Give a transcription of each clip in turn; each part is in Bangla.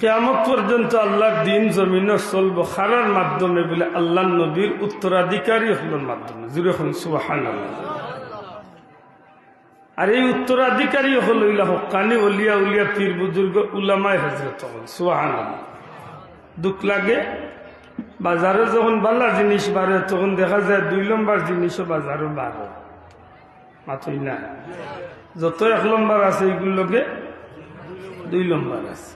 কেয়ামত পর্যন্ত আল্লাহর দিন জমিন চলব খারার মাধ্যমে বলে আল্লাহ নবীর উত্তরাধিকারী হলোর মাধ্যমে। আর এই উত্তরাধিকারী হল ইলা হকানি উলিয়া উলিয়া পীর বুজুর্গ উলামায় হজরত হল সুবাহান দুঃখ লাগে, বাজারে যখন বালা জিনিস বাড়ে, তখন দেখা যায় দুই নম্বর জিনিসও বাজারও বাড়ে। মাথই না। যত এক নম্বর আছে, এইগুলোকে দুই নম্বর আছে।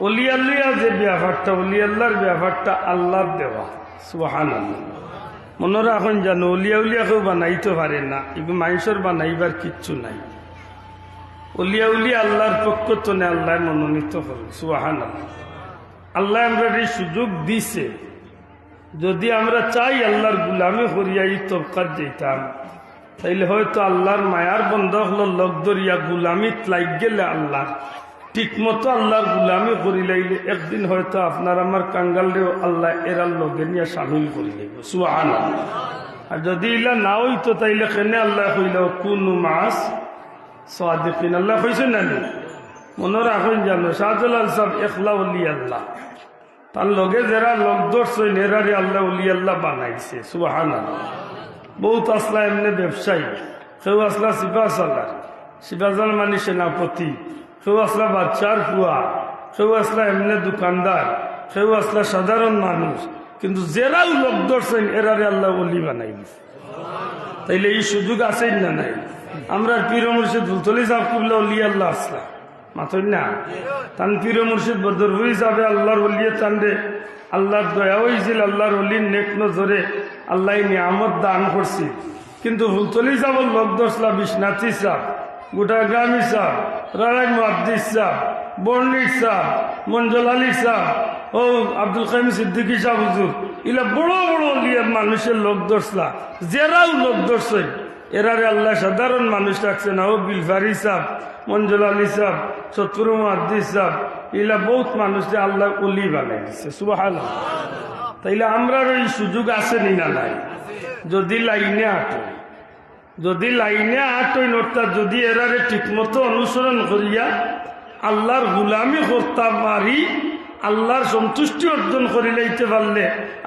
অলিয়াল্লিয়া যে ব্যাপারটা, অলিয়াল্লার ব্যাপারটা আল্লাহর দেওয়া সুহান মনে রাখুন জানো অলিয়া উলিয়াকেও বানাইতে পারে না এগুলো মানুষের বানাইবার কিচ্ছু নাই। অলিয়া উলিয়া আল্লাহর পক্ষ তো আল্লাহ মনোনীত করুন সুহান আল্লাহ আমরা এই সুযোগ দিছে, যদি আমরা চাই আল্লাহর গুলামি করিয়া এই তবকার যেতাম তাইলে হয়তো আল্লাহর মায়ার বন্ধ হলো, লোক দরিয়া গুলামিত লাগ গেলে আল্লাহ ঠিক মতো আল্লাহর গুলামি করি লাইলে একদিন হয়তো আপনার আমার কাঙ্গালেও আল্লাহ এরার লগে নিয়ে সামিল করি লাইব। সুহান আর যদি ইলা না হইতো তাইলে কেনে আল্লাহ কইল, কোন মাস সাদিকিন। আল্লাহ কইছে না? মনে রাখুন জানো শাহজালাল সাহেব একলা উলি আল্লাহ। তার লগে যারা লোক ধরছেন এরারে আল্লাহ উলি আল্লাহ বানাইছে। সুহান বহুত আসলা এমনি ব্যবসায়ী। কেউ আসলা সিপা সালার। সিপাজাল মানে সেনাপতি। কেউ আসলা বাচ্চার ফুয়া কেউ আসলা এমনি দোকানদার কেউ আসলা সাধারণ মানুষ। কিন্তু যারাও লোক ধরছেন এরারে আল্লাহ অলি বানাই তাইলে এই সুযোগ আছে না নাই? আমরা পীর মুর্শিদ ভুতলি সাহেব করলে অলি আল্লাহ আসলা। মাথই না? তান পীর মুর্শিদ বদরপুর হিসাবে আল্লাহর অলিয়ে তান্ডে। আল্লাহর দয়া হয়েছিল আল্লাহর অলির নেক নজরে আল্লাহ নিয়ামত দান করছি। কিন্তু ভুতলি সাহেবের লোক দশলা বিশ্বনাথী সাহ গোটা গ্রামী সাহ রায় মুহাদ্দিস সাহ বর্ণিক সাহ মঞ্জল আলী সাহ ও আব্দুল কাইম সিদ্দিকী সাহ হুজুর ইলা বড় বড় মানুষের লোক দর্শলা জেরাও লোক দর্শে এরারে আল্লাহ সাধারণ মানুষ রাখছে না, ও বিলফারি সাহ মঞ্জুল আলী সাহ সত্তর মুহাদ্দিস সাহ ইলা বহুত মানুষকে আল্লাহ উলি বানাই দিচ্ছে সুবাহ তাইলে আমরা এই সুযোগ আছে নি না নাই? যদি লাইনে আটো যদি লাইনে আটই অর্থাৎ যদি এরারে ঠিকমতো অনুসরণ করিয়া আল্লাহর গুলামি করতে পারি আল্লাহর সন্তুষ্টি অর্জন করি লাইতে পারলে,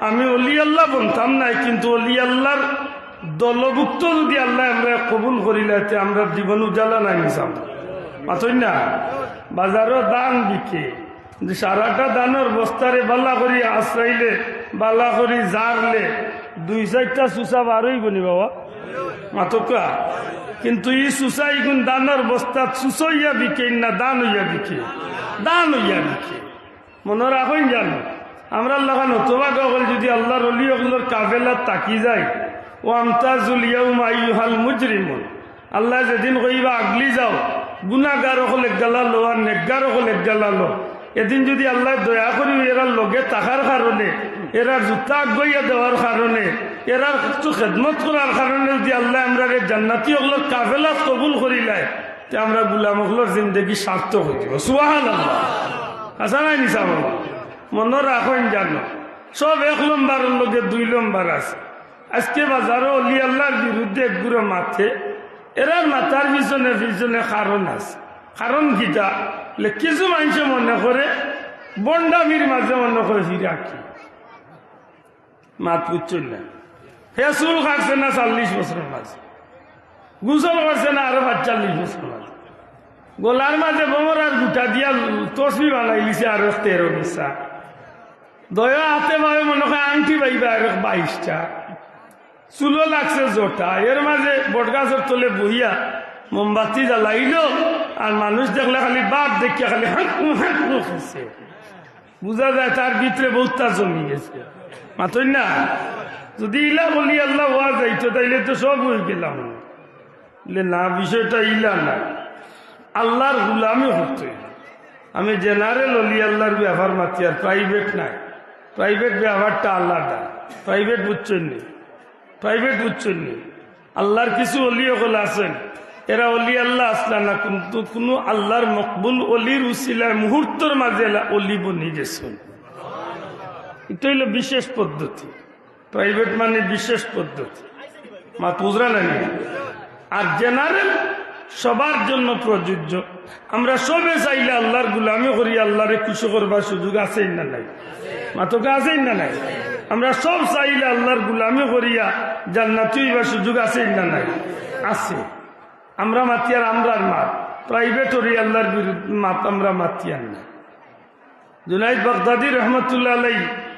আমি অলি আল্লাহ বলতাম নাই, কিন্তু অলি আল্লাহর দলভুক্ত যদি আল্লাহ আমরা কবুল করিলাইতে আমরা জীবন উজালা নাই নিসাম মাথই না? বাজারও দান বিকে। সারাটা দানের বস্তারে বালা করি আশ্রাইলে বালা করি জারলে, দুই চারটা সুসা বারোই বনি বাবা? মাতকা। কিন্তু ই সুসাই গুণ দানের বস্তা সুসইয়া বিকে না দান হইয়া বিকে। দান হইয়া বিকে। মনে রাখেন জানো, আমরা আল্লাহ নতুবা গল যদি আল্লাহর অলি অগুলোর কাফেলা তাকি যায় ও আমতাজুল ইয়াউমা আইয়ুহাল মুজরিমুন। আল্লাহ যেদিন কইবা আগলি যাও গুনাগার হলে গেলালো আর নেকগার হলে গেলালো এদিন যদি আল্লাহ দয়া করি এরার লগে থাকার কারণে এরার জুতা গইয়া দেওয়ার কারণে, এরার কিছু খেদমত করার কারণে যদি আল্লাহ আমরা জান্নাতি হকলোর কাফেলা কবুল করিলাই তে আমরা গুলাম হকলোর জিন্দগি সার্থক হয়ে যাব আল্লাহ আসা নাই নিসা বাবা। মনে রাখেন জানো, সব এক নম্বরের লগে দুই নম্বর আছে। আজকে বাজারে অলি আল্লাহর বিরুদ্ধে একগুলো মাথে এরার মাথার পিছনে পিছনে কারণ আছে। কারণ কিটা? কিছু মানুষ মনে করে, বন্ডামির মাঝে মনে করে হিরা কি মাত বুঝছেন না। হে চুল কাটছে না চল্লিশ বছরের মাঝে। গুসল করছে না আরও পাঁচচল্লিশ বছর মাঝে। গোলার মাঝে বোমর আর গুটা দিয়া তসবি বানাই লিছে আর তেরো বিশা দয়া হাতে ভাবে মনে হয় আংটি বাইবা আর বাইশটা। চুলো লাগছে জোটা। এর মাঝে বটগাছের তলে বইয়া মোমবাতি জ্বালাইল আর মানুষ দেখলে খালি বাপ দেখিয়া খালি হাঁকু হাঁকু খেছে বুঝা যায় তার ভিতরে বহুতটা জমি গেছে। মাতই না যদি ইলা বলি আল্লাহ হওয়া যাইতো, তাইলে তো সব হয়ে গেলাম। না, বিষয়টা ইলা না। আল্লাহর গুলামি হতে আমি জেনারেল অলি আল্লাহর ব্যবহার মাতি আর প্রাইভেট নাই। প্রাইভেট ব্যবহারটা আল্লাহটা প্রাইভেট বুঝছেন নি? প্রাইভেট বুঝছেন আল্লাহর কিছু অলি হল আছেন। এরা অলি আল্লাহ আসলা না, কিন্তু কোনো আল্লাহর মকবুল অলির উসিলায় মুহূর্তের মাঝে অলি বনি গেছেন। এটা হইল বিশেষ পদ্ধতি। প্রাইভেট মানে বিশেষ পদ্ধতি। মা পুজরা নাই আর জেনারেল সবার জন্য প্রযোজ্য। আমরা সবে চাইলে আল্লাহর গুলামি করি, আল্লাহরে খুশি করবার সুযোগ আছেই না নাই? মাতকে আছেই না নাই? আমরা সব চাইলে আল্লাহর গুলামি করিয়া জান্নাতি হইবার সুযোগ আছেই না নাই? আছে। আমরা মাতিয়ার আমরার মাত প্রাইভেট হরি আল্লাহর বিরুদ্ধে মাত, আমরা মাতিয়ার না জুনাইদ বাগদাদি রহমতুল্লাহ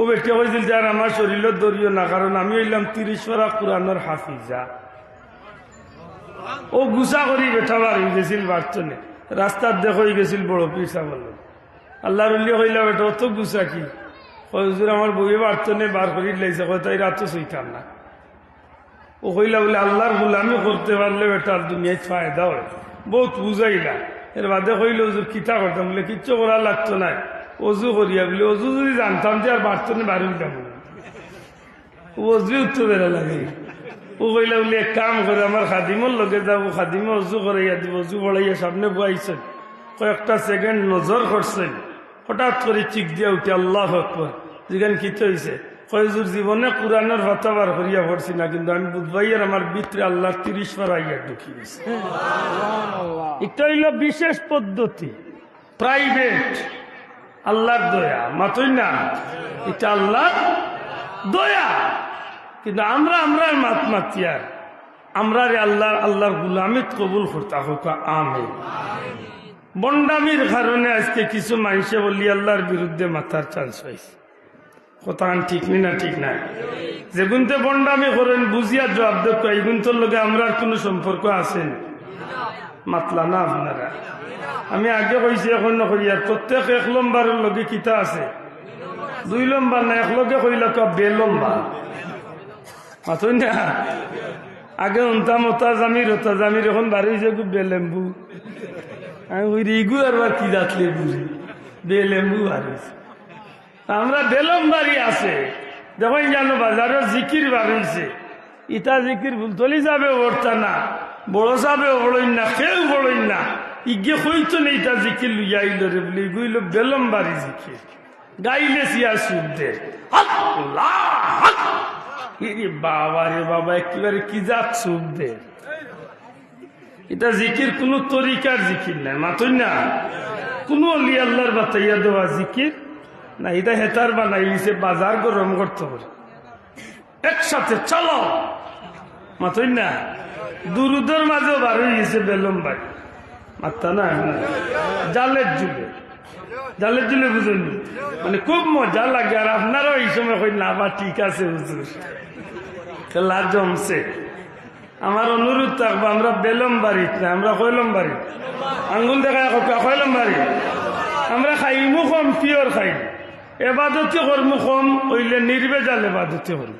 ও কইছিল যে আর আমার শরীরের দরিও না, কারণ আমি হইলাম তিরিশ পারা কোরআনের হাফিজা। ও গুসা করি বেঠা হয়ে গেছিল বার্তনে রাস্তার দেখ হয়ে গেছিল বড় পিসা বলল আল্লাহর উল্লি কইলা বেটা, অত গুসা কি? হুজুর, আমার বউয়ে বার্তনে বার করি লাইছে। কই তাই রাতও সইতাম না। ও কইলা, বলে, আল্লাহর গুলামি করতে পারলে বেটার দুনিয়ায় ফায়দা হয় বহুত বুঝাইলা। এর বাদে কইলে, হুজুর, কিতা করতাম? বলে, কিচ্ছু করা লাগতো না অজু করিয়া বলে অজু যদি জানতাম যে আর বাড়তো বাড়ি উঠতাম অজু উঠতে বেড়া লাগে। ও কইলা বলে এক কাম করে আমার খাদিমর লগে যাব খাদিমে অজু করাইয়া দিব অজু বড়াইয়া সামনে বয়াইছেন। কয়েকটা সেকেন্ড নজর করছেন। হঠাৎ করে চিক দিয়া উঠে আল্লাহ আকবর। যেখানে কিতে হয়েছে কয়জুর জীবনে কোরআনের ভাতা বার করিয়া পড়ছি না কিন্তু আমি বুধবাইয়ের আমার ভিতরে আল্লাহ তিরিশ বার আইয়া ঢুকি গেছে। এটা হইল বিশেষ পদ্ধতি। প্রাইভেট আল্লাহর দয়া, মাতই না। এটা আল্লাহর দয়া। কিন্তু আমরা আমরার মাত মাতিয়ার আমরা রে আল্লাহ আল্লাহর গুলামিত কবুল করতা হোক আমি বন্ডামির কারণে আজকে কিছু মানুষে বলি, আল্লাহর বিরুদ্ধে মাথার চান্স হয়েছে। কথা ঠিক নি না ঠিক না যেগুনতে বন্ডামি করেন, বুঝিয়া জবাব দেখো এইগুন্তর লগে আমরা আর কোনো সম্পর্ক আছেন মাতলা না আপনারা আমি আগে কইছি, এখন নকরি। আর প্রত্যেক এক লম্বারের লগে কিতা আছে? দুই লম্বা না, এক লগে কইল বে লম্বা মাতই না? আগে উন্তা মতা জামির হতা জামির, এখন বাড়ি যে বেলেম্বু। আমি ওই রিগু আর কি যাতলে বুঝি? বেলেম্বু হারিয়েছে আমরা বেলম বাড়ি আছে। দেখুন জানো বাজারে জিকির বাড়িছে। ইটা জিকির ভুলতলি যাবে ওরতা না। বড় যাবে বড়ই না কেউ বড়ই না ইগে হইতো না ইটা জিকির লুইয়া আইল রে বলি গুইল বেলম বাড়ি জিকির। গাইলে সিয়া সুদে বাবা রে বাবা, একেবারে কি যাত সুদে এটা জিকির কোন তরিকার জিকির নাই মাতই না। কোন অলি আল্লাহর বাতাইয়া দেওয়া জিকির না এটা হেতার বানাইছে বাজার গরম করতে পারে একসাথে চলো মাতই না? দুরুদের মাঝেও বার হয়ে গেছে বেলম বাড়ি মাত্তা না? জালের জুলে জালের জুলে বুঝুন। মানে খুব মজা লাগে আর আপনারাও এই সময় কই না, বা ঠিক আছে হুজুর। খেলা জমছে। আমার অনুরোধ থাকব, আমরা বেলম বাড়িত না, আমরা কইলম বাড়ি আঙ্গুল দেখা কইলম বাড়ি আমরা খাইমু কম, পিওর খাই এবাদতি কর্ম কম, হইলে নির্বেজাল এবাদতি কর্ম।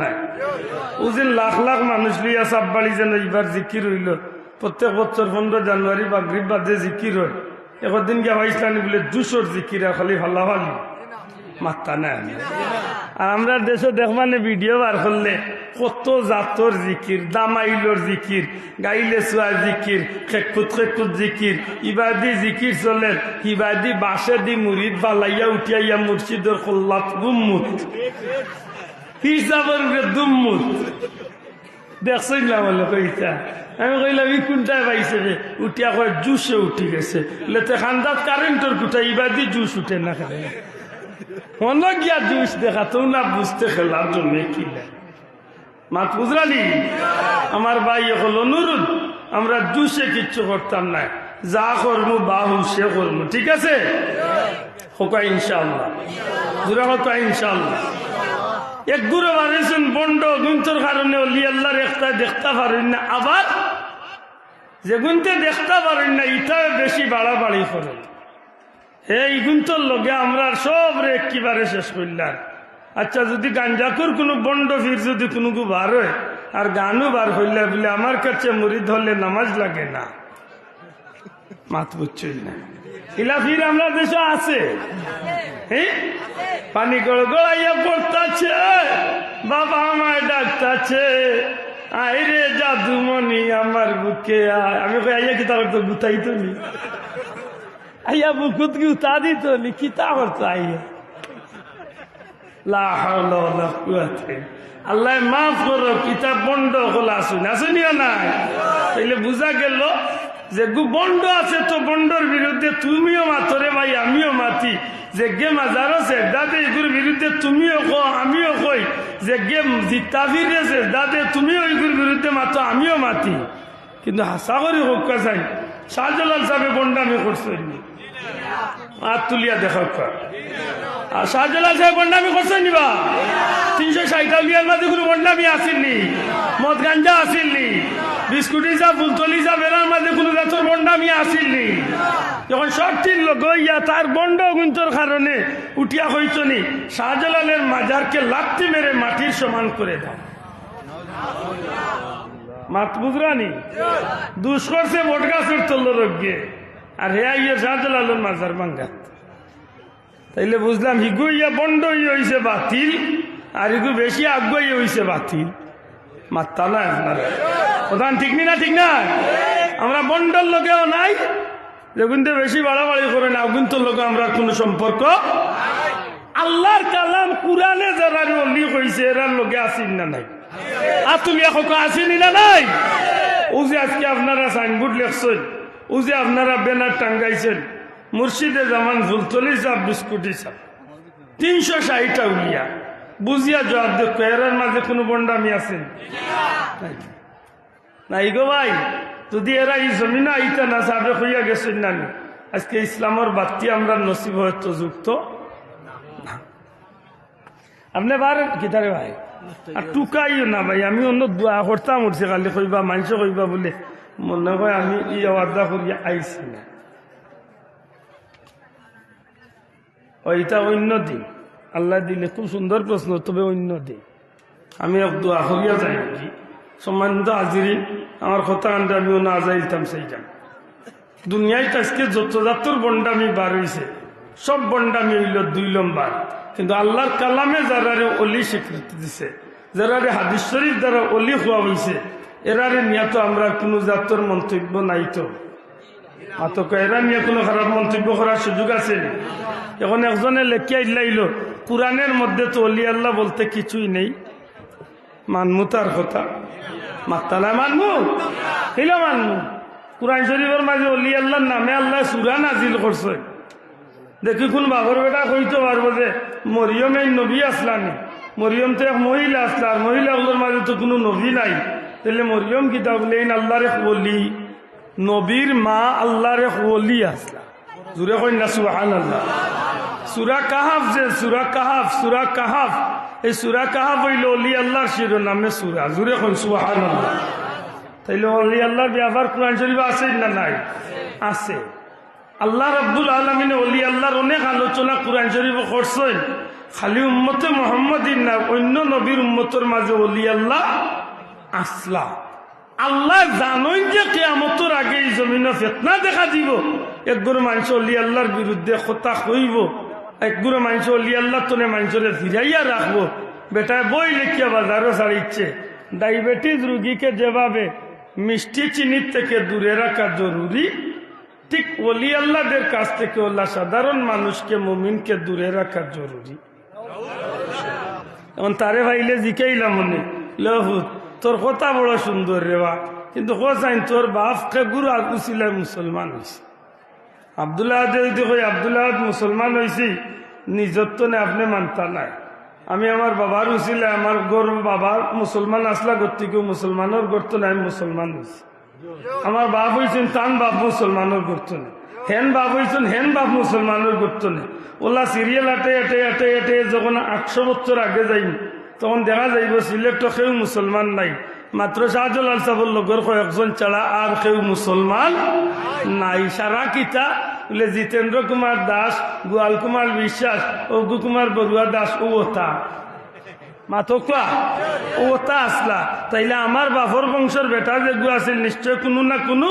নাই। লাখ লাখ বা খালি নাই আমরা দেশে দেখবানে ভিডিও বার করলে কত জাতর জিকির, দামাইলর জিকির, গাইলে চুয়া জিকির, খেকুত খেকুত জিকির, ইবাদি জিকির চলে, ইবাদি বাসে দি মুরিদ বালাইয়া উঠিয়াইয়া মুর্শিদর কল্লাত গুম্মুত। আমি ই পাইছে উঠিয়া উঠি গেছে লেতে খান্দাত উঠে না খেলে মন গিয়া জুস দেখা না মাত আমার ভাই এখন অনুরোধ আমরা জুসে কিচ্ছু করতাম না যা করব বাহু সে করব ঠিক আছে হোকা ইনশাল্লাহ ইনশাল্লাহ এক গুরু বানিয়েছেন বন্ড গুন্তর কারণে অলি আল্লাহর একটা দেখতে পারেন না। আবার যে গুনতে দেখতে পারেন না ইটা বেশি বাড়াবাড়ি করেন এই গুন্তর লগে আমরা সব রে একেবারে শেষ করলাম। আচ্ছা যদি গাঞ্জাকুর কোনো বন্ড ফির যদি কোনো বার হয়, আর গানও বার হইলে বলে আমার কাছে মুড়ি ধরলে নামাজ লাগে না। মাত বুঝছই না? খিলাফির আমরা দেশে আছে। পানি গড় গড়াইয়া পড়তাছে। বাবা আমায় ডাকতাছে। আই রে জাদুমণি আমার বুকে আয়। আমি আইয়া কি তার তো গুতাই তো নি আইয়া বুকুত গুতা দিত নি কি করতো আইয়া? আল্লাহ মাফ করো, কিতাব বন্ধ হল, আসুন। আসুনিও নাই? তাইলে বুঝা গেল যে গু বন্ড আছে তো বন্ডর বিরুদ্ধে তুমিও মাতরে ভাই, আমিও মাতি। যে গে মাজার আছে দাদে এগুর বিরুদ্ধে তুমিও কো আমিও কই। যে গে জিতাফির দাদে তুমিও এগুর বিরুদ্ধে মাতো, আমিও মাতি। কিন্তু হাসা করি হোক চাই। শাহজালাল সাহেব বন্ডামি করছেন আর তুলিয়া দেখা আর শাহজালাল সাহেব বন্ডামি করছেন নিবা তিনশো উলিয়ার মাঝে কোনো বন্ডামি আসেননি। মদ গাঞ্জা আসেননি। বিস্কুটি যা ফুলতলি যা বেড়ার মাঝে কোনো গাছের বন্ডামি আসেননি যখন সঠিক লোক ইয়া তার বন্ড গুন্তর কারণে উঠিয়া হইছনি শাহজালালের মাজারকে লাত্তি মেরে মাটির সমান করে দাও। মাত বুঝরানি? দুষ করছে বট গাছের তল্ল রোগ্যে আর হে ইয়ে শাহজালালের মাজার বাঙ্গাত তাইলে বুঝলাম, হিগু ইয়া বন্ড হইছে বাতিল, আর ইগু বেশি আগ্রহী হইছে বাতিল। মাত্তা না আপনারা প্রধান ঠিক নি, ঠিক না? আমরা বন্ডর লোকেও নাই। কিন্তু বেশি বাড়াবাড়ি করে না কিন্তু লোকে আমরা কোনো সম্পর্ক আল্লাহর কালাম কুরানে যারা অলি কইছে এরার লোকে আসিন না নাই। আর তুমি এখন আসিনি না নাই? ও যে আজকে আপনারা সাইনবোর্ড লেখছেন, ও যে আপনারা ব্যানার টাঙ্গাইছেন, মুর্শিদে জামান ফুলতলি সাপ বিস্কুটি সাপ। তিনশো ষাটটা উলিয়া। বুঝিয়া জবাব দেখো এরার মাঝে কোনো বন্ডামি আছেন নাই গো ভাই, যদি এরা এই জমিনা আইতা না সাবে হইয়া গেছেন না নি। আজকে ইসলামের বাতি আমরা নসিব হয়তো যুক্ত? না। আপনি বার কিতারে ভাই? আর টুকাইও না ভাই, আমি অন্য দোয়া করতাম উঠছে কালি কইবা মানুষ কইবা বলে। মনে হয় আমি ই আওয়াজা করিয়া আইছি না। ওইটা অন্য দিন। আল্লাহ দিলে খুব সুন্দর প্রশ্ন, তবে অন্য দিন। আমি দোয়া করিয়া যাই সম্মানিত হাজিরি আমার কথা কান্দে আমি না যাইতাম সেইটাম দুনিয়ায় আজকে যত জাতর বন্ডামি বার হইছে সব বন্ডামি হইল দুই লম্বার কিন্তু আল্লাহর কালামে যারারে অলি স্বীকৃতি দিছে যারারে হাদিস শরীফ দ্বারা অলি হওয়া হয়েছে এরারে নিয়ে তো আমরা কোনো জাতর মন্তব্য নাই তো মাতক এরা নিয়ে কোনো খারাপ মন্তব্য করার সুযোগ আছে এখন একজনে লেখিয়া ইল্লাইল কোরআনের মধ্যে তো অলি আল্লাহ বলতে কিছুই নেই মানমু তার কথা মাত্তালা মানমু কিলা মানমু কোরআন শরীফের মাঝে অলি আল্লাহর নামে আল্লাহ সুরা নাজিল করছে। দেখি কোন বাবর বেটা কইতে পারব যে, মরিয়ম এই নবী আসলানি। মরিয়ম তো এক মহিলা আসলা, আর মহিলাগুলোর মাঝে তো কোনো নবী নাই। তাহলে মরিয়ম কিতাব লেন আল্লাহরে বলি নবীর মা আল্লাহরে ওলি আসলা। জুড়ে না সুহান আল্লাহ সুরা কাহাফ যে, সুরা কাহাফ সুরা কাহাফ। এই সুরা কাহাফ হইল অলি আল্লাহর শিরোনামে সুরা। জুড়ে কই সুহান তাইলে অলি আল্লাহর ব্যাপার কোরআন শরীফ আছে না নাই? আছে। আল্লাহ রব্বুল আলমিনে অলি আল্লাহর অনেক আলোচনা কোরআন শরীফ করছেন। খালি উম্মতে মোহাম্মদিন না, অন্য নবীর উম্মতর মাঝে অলি আল্লাহ আসলা। আল্লাহ জানই যে কেয়ামতর আগে এই জমিনে ফেতনা দেখা দিব। একগুলো মানুষ অলি আল্লাহর বিরুদ্ধে কথা কইব। একগুলো মানুষ অলি আল্লাহ তোনে মানুষরে ফিরাইয়া রাখব। বেটায় বই লেখিয়া বাজারও ছাড়িচ্ছে। ডায়াবেটিস রুগীকে যেভাবে মিষ্টি চিনির থেকে দূরে রাখা জরুরি, ঠিক অলি আল্লাহদের কাছ থেকে ওল্লা সাধারণ মানুষকে, মুমিনকে দূরে রাখা জরুরি। এখন তারে ভাইলে জিকাইলাম মনে লহু তোর কথা বড় সুন্দর রে বা, কিন্তু কোথায় তোর বাপ কে গুরু আগুছিলেন মুসলমান হয়েছে আবদুল্লাহ যদি কই, আবদুল্লাহ মুসলমান হয়েছি নিজর তো নে আপনি মানতা নাই। আমি আমার বাবার উচিলে, আমার গর বাবার মুসলমান আসলা গতিকেও মুসলমানের গর্ত নাই, আমি মুসলমান হয়েছি আমার বাপ হয়েছেন তান বাপ, মুসলমানের গর্ত নেই। হেন বাপ হয়েছেন হেন বাপ মুসলমানের গর্ত নেই। ওলা সিরিয়াল আটে আটে আটে আটে, যখন আটশো বছর আগে যাইম, তখন দেখা যাইব সিলেক্ট কেউ মুসলমান নাই। মাত্র শাহজলাল সাহর লগর কয়েকজন ছাড়া আর কেউ মুসলমান নাই সারা কিতা বলে জিতেন্দ্র কুমার দাস, গোয়াল কুমার বিশ্বাস অগ্গু কুমার বড়ুয়া দাস, ও তা মাথকা ওটা আসলা। তাইলে আমার বাপর বংশের বেটা যেগু আছিল, নিশ্চয় কোনো না কোনো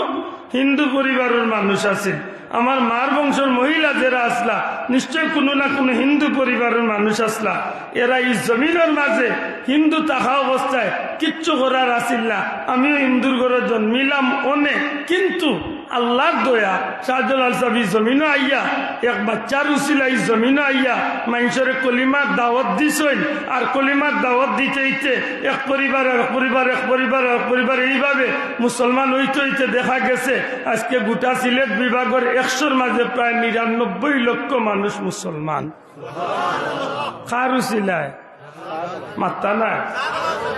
হিন্দু পরিবারের মানুষ আছিল। আমার মার বংশের মহিলা যারা আসলা, নিশ্চয় কোনো না কোনো হিন্দু পরিবারের মানুষ আসলা। এরা এই জমিনের মাঝে হিন্দু থাকা অবস্থায় কিচ্ছু করার আসিল না। আমিও হিন্দুর ঘরে জন্মিলাম অনেক, কিন্তু আল্লাহর দয়া। শাহজালাল সাবি জমিন আইয়া, এক বাচ্চার উচিলা এই জমিন আইয়া মানুষের কলিমার দাওয়াত দিছইন আর কলিমার দাওয়াত দিতে দিতে এক পরিবার এক পরিবার এক পরিবার এক পরিবার এইভাবে মুসলমান হইতে হইতে দেখা গেছে, আজকে গোটা সিলেট বিভাগের একশোর মাঝে প্রায় নিরানব্বই লক্ষ মানুষ মুসলমান। খার উচিলায়? মাত্তা না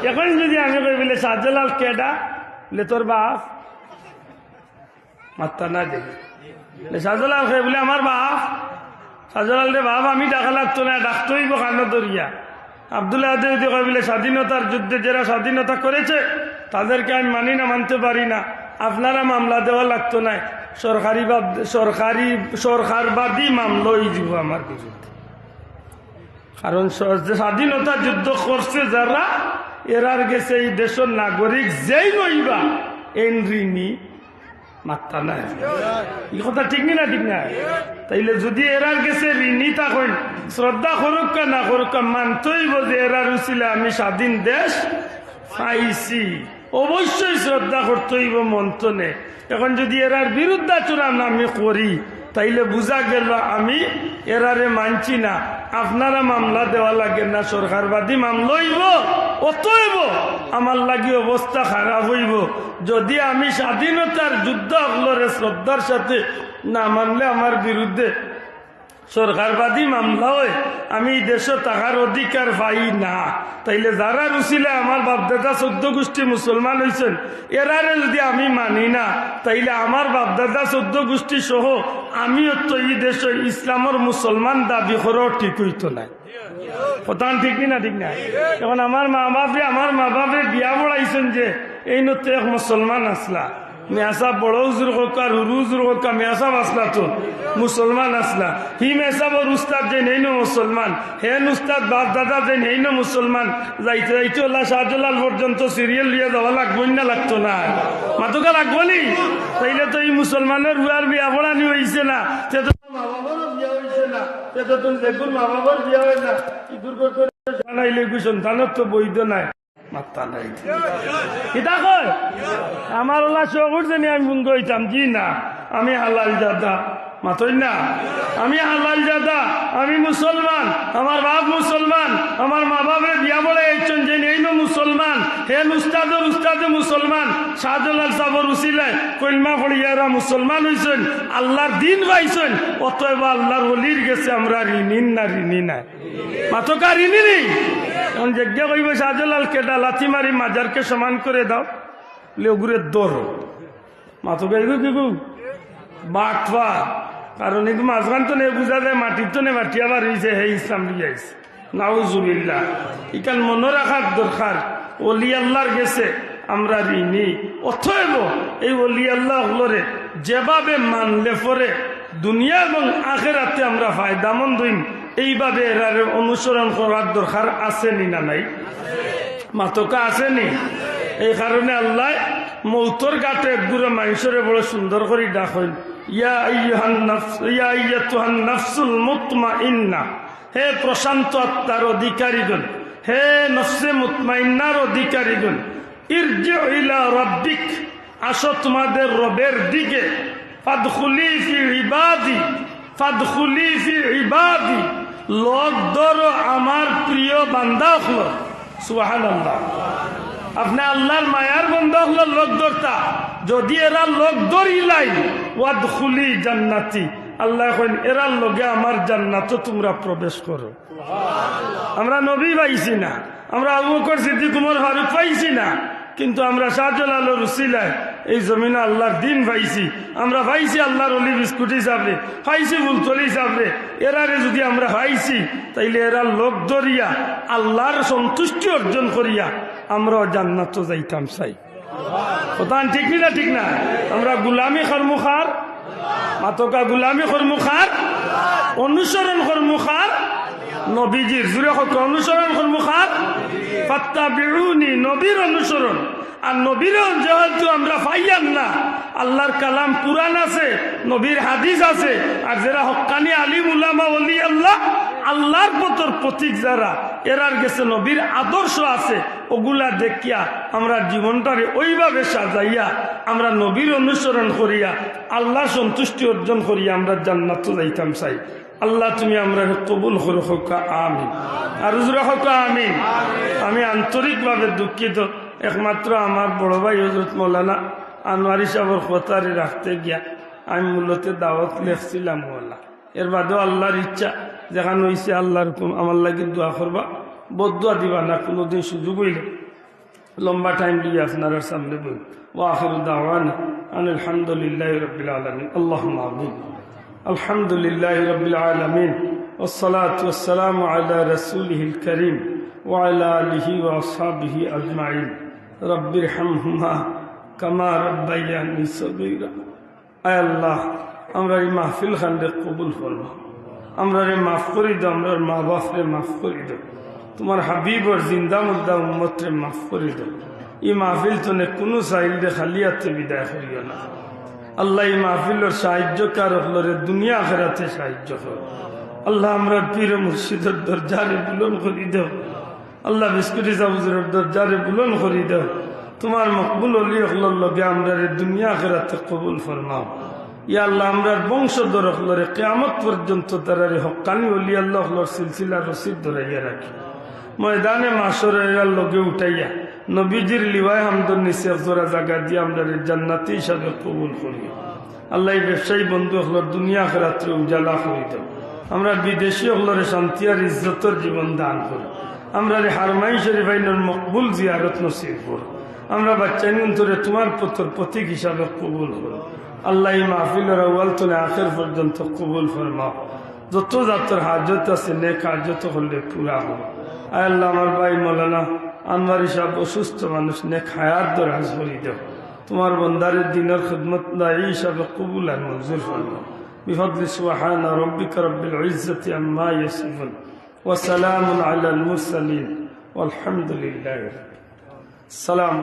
এখন যদি আমি কই বলে শাহজালাল কেডা? বলে, তোর মাত্তা না দেখি শাহজালাল খাই বলে, আমার বাপ শাহজালাল রে বাপ, আমি ডাকা লাগতো না, ডাকতেই কান্ন দরিয়া। আবদুল্লাহ কয়, বলে, স্বাধীনতার যুদ্ধে যারা স্বাধীনতা করেছে, তাদেরকে আমি মানি না, মানতে পারি না। আপনারা মামলা দেওয়া লাগতো না। সরকারি সরকারি, সরকারবাদী মামলাই দিব আমার বিরুদ্ধে। কারণ স্বাধীনতা যুদ্ধ করছে যারা, এরার গেছে এই দেশের নাগরিক যেই নইবা। এন ঋণী মাত্রা নাই। এই কথা ঠিক নি, ঠিক না? তাইলে যদি এরার গেছে ঋণী থাকেন শ্রদ্ধা করুক না করুক মানতইব যে এরার উচিলে আমি স্বাধীন দেশ পাইছি। অবশ্যই শ্রদ্ধা করতেইব মন্থনে এখন যদি এরার বিরুদ্ধাচরণ আমি করি তাইলে বুঝা গেল আমি এরারে মানছি না। আপনারা মামলা দেওয়া লাগে না, সরকারবাদী মামলা হইব, অতএব আমার লাগি অবস্থা খারাপ হইব। যদি আমি স্বাধীনতার যুদ্ধ অগলরে শ্রদ্ধার সাথে না মানলে আমার বিরুদ্ধে সরকারবাদী মামলা হয়। আমি দেশে টাকার অধিকার পাই না। তাইলে যারা রুচিলে আমার বাপদাদা চোদ্দ গোষ্ঠী মুসলমান হয়েছেন এরারে যদি আমি মানি না, তাইলে আমার বাপদাদা চোদ্দ গোষ্ঠী সহ আমিও তো এই দেশে ইসলামের মুসলমান দাবি করাও ঠিক হইতো না কথা ঠিক না ঠিক না এখন আমার মা বাপে আমার মা বাপে বিয়া বড়াইছেন যে এই নতে এক মুসলমান আসলা মেয়াসা বড় মেয়াসা আসলা তো, মুসলমান আসলা। হি উস্তাদ যে নেই না মুসলমান, হেন উস্তাদ বাপ দাদা যে নেই না মুসলমান, যাইতে যাইতে ওলা শাহজালাল পর্যন্ত সিরিয়াল লিয়ে যাওয়া লাগবো না লাগতো না। মাতুকা লাগবো নি? তাইলে তো এই মুসলমানের বিয়া পড়ানি হয়েছে না। সে তো মা বাবারও বিয়া হয়েছে না। সে তো তুমি দেখুন মা বাবার বিয়া হয় না। করে জানাইলে সন্তানের তো বৈধ নাই। আমার ওলা চকুর জানি আমি বুঙ্গ হইতাম জি না? আমি হালাল দাদা মাতই না? আমি হালাল দাদা আমি মুসলমান আমার বাপ মুসলমান আমার মা বাপে বিয়া বলে একজন যে এই না মুসলমান হে উস্তাদর উস্তাদে মুসলমান, শাহজালাল সাবর উসিলে কলমা ফড়িয়ারা মুসলমান হইছেন, আল্লাহর দিন পাইছেন অতএব আল্লাহর হলির গেছে আমরা ঋণী না ঋণী নাই। মাতকা ঋণী নেই? এখন যজ্ঞ কইব শাহজালাল কেটা লাথি মারি মাজারকে সমান করে দাও লেগুরের দর। মাথো গাইব কি বাটফা কারণ এই মাঝখান তো নেই, বুঝা যায় মাটির তো নেই, মাটি আবার হয়েছে হে ইসলাম লিয়াইছে। নাউজুবিল্লাহ ইকান মনে রাখার দরকার অলি আল্লাহর গেছে, আমরা ঋণী। অথব এই অলি আল্লাহ হলরে যেভাবে মানলে পরে দুনিয়া এবং আখেরাতে আমরা ফায়দামন্দ হইম, এইভাবে এরারে অনুসরণ করার দরকার আছে নি নাই? মাতকা আসেনি? এই কারণে আল্লাহ মৌতর গাতে একগুড়ে মানুষের বড় সুন্দর করে ডাক হইল ইয়া ইয়া আইয়াতুহান নাফসুল মুতমাইন্না হে প্রশান্ত আত্মার অধিকারীগণ হে নফসে মুতমাইন্নার অধিকারীগণ, ইরজিউ ইলা রাব্বিক, আসো তোমাদের রবের দিকে। ফাদখুলি ফি ইবাদি, ফাদখুলি ফি ইবাদি, লোক ধরো আমার প্রিয় বান্দা হলো। সুহান আল্লাহ আপনি আল্লাহর মায়ার বন্ধ হলো লোক ধরতা। যদি এরা লোক ধরিলাই ওয়াদ খুলি জান্নাতি। আল্লাহ কইন এরার লগে আমার জান্নাত তোমরা প্রবেশ করো। আমরা নবী পাইছি না, আমরা আবু বকর সিদ্দিক, উমর ফারুক পাইছি না, কিন্তু আমরা শাহজালাল রুসিলায় এই জমিনে আল্লাহর দিন পাইছি। আমরা পাইছি আল্লাহর অলি বিস্কুট হিসাবে, পাইছি ফুলতলি হিসাবে। এরারে যদি আমরা পাইছি, তাইলে এরা লোক ধরিয়া আল্লাহর সন্তুষ্টি অর্জন করিয়া আমরাও জান্নাত যাইতাম চাই। কোথান ঠিক না ঠিক না? আমরা গুলামি কর্মখার মাতকা গুলামি কর্মখার অনুসরণ কর্মখার নবীজির জুড়ে অনুসরণ করব খার ফাত্তা বিরুনি নবীর অনুসরণ। আর নবীরও যেহেতু আমরা পাইয়াম না, আল্লাহর কালাম কুরআন আছে, নবীর হাদিস আছে, আর যারা হক্কানি আলিম উলামা অলি আল্লাহ আল্লাহর পতর প্রতীক যারা এরার গেছে নবীর আদর্শ আছে, ওগুলা দেখিয়া আমরা জীবনটারে ওইভাবে সাজাইয়া, আমরা নবীর অনুসরণ করিয়া, আল্লাহ সন্তুষ্টি অর্জন করিয়া আমরা জান্নাত যাইতাম চাই। আল্লাহ তুমি আমরা কবুল করে, হোকা, আমিন। আর উজরা হোকা, আমিন। আমি আন্তরিকভাবে দুঃখিত। একমাত্র আমার বড় ভাই হজরত মৌলানা আনোয়ারি সাহর কথারে রাখতে গিয়া আমি মূলত দাওয়াত লেখছিলাম ওলা এর বাদেও আল্লাহর ইচ্ছা যেখানে হয়েছে আল্লাহর হুকুম আমার লাগে দোয়া করবা বদুয়া দিবা না কোনোদিন সুযোগ হইলে লম্বা টাইম দিয়ে আপনার সামনে বই ও আখির দাওয়ানা আলহামদুলিল্লাহ রবিল আলমিন আল্লাহ আমিন الحمد لله رب العالمين والصلاة والسلام على رسوله الكريم وعلى آله وأصحابه أجمعين رب ارحمهما كما ربياني صغيرا আয় আল্লাহ আমরা এই মাহফিল খান্ডে কবুল করব। আমরা রে মাফ করি দাও, আমরা মা বাপরে মাফ করি দাও। তোমার হাবিবর জিন্দা মুদ্দা উম্মতরে মাফ করি দাও। এই মাহফিল তো কোনো চাইলে খালিয়াতে বিদায় করিও না। আল্লাহ এই মাহফিলের সাহায্য কারকলরে দুনিয়া আখেরাতে সাহায্য কর। আল্লাহ আমরা পীর মুর্শিদের দরজারে বুলন করি দেও। আল্লাহ বিস্কুটি সাবুজের দরজারে বুলন করি দেও। তোমার মকবুল অলি হকলর লগে আমরা দুনিয়া আখেরাতে কবুল ফরমাও। হকলরে কেয়ামত ধরাইয়া রাখি। ময়দানে লগে উঠাইয়া নবীজির নিচে দিয়ে আমরা হিসাবে কবুল করি। আল্লাহ ব্যবসায়ী বন্ধু হলোর দুনিয়া রাত্রে উজালা দেব আমরা বিদেশি হলরে শান্তি আর ইজ্জতর জীবন দান করি। আমরা রে হারমাই শরীফাইনের মকবুল জিয়ারত নসিব আমরা বাচ্চা নিন্তরে তোমার পত্র প্রতীক হিসাবে কবুল করো। আল্লাহ এই মাহফিলের আউ্বাল তোলে আখের পর্যন্ত কবুল ফরমাও যত যাত্রার হাজত আছে নেক হাজত হলে পুরা হবে আয় আল্লাহ আমার ভাই মৌলানা আনোয়ার সাহেব অসুস্থ মানুষ নে খায়াত দরাজ করি দেও তোমার বন্দারের দিনের খেদমত দায়ী হিসাবে কবুল আর মঞ্জুর ফরমাও بفضل سبحان ربك رب العزة عما يصفون وسلام على المرسلين والحمد لله السلام